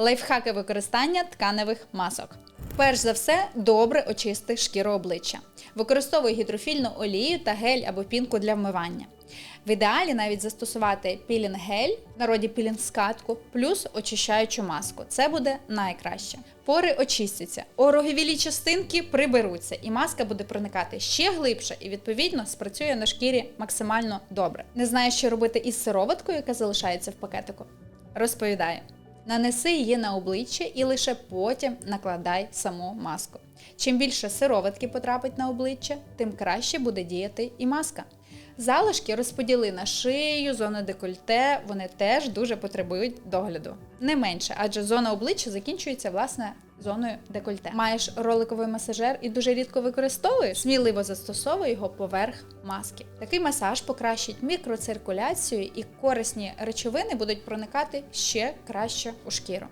Лайфхаки використання тканевих масок. Перш за все, добре очисти шкіру обличчя. Використовуй гідрофільну олію та гель або пінку для вмивання. В ідеалі навіть застосувати пілінг-гель, народі пілінг-скатку, плюс очищаючу маску. Це буде найкраще. Пори очистяться, ороговілі частинки приберуться, і маска буде проникати ще глибше і відповідно спрацює на шкірі максимально добре. Не знаєш, що робити із сироваткою, яка залишається в пакетику? Розповідаю. Нанеси її на обличчя і лише потім накладай саму маску. Чим більше сироватки потрапить на обличчя, тим краще буде діяти і маска. Залишки розподіли на шию, зону декольте, вони теж дуже потребують догляду. Не менше, адже зона обличчя закінчується власне зоною декольте. Маєш роликовий масажер і дуже рідко використовуєш, сміливо застосовуй його поверх маски. Такий масаж покращить мікроциркуляцію і корисні речовини будуть проникати ще краще у шкіру.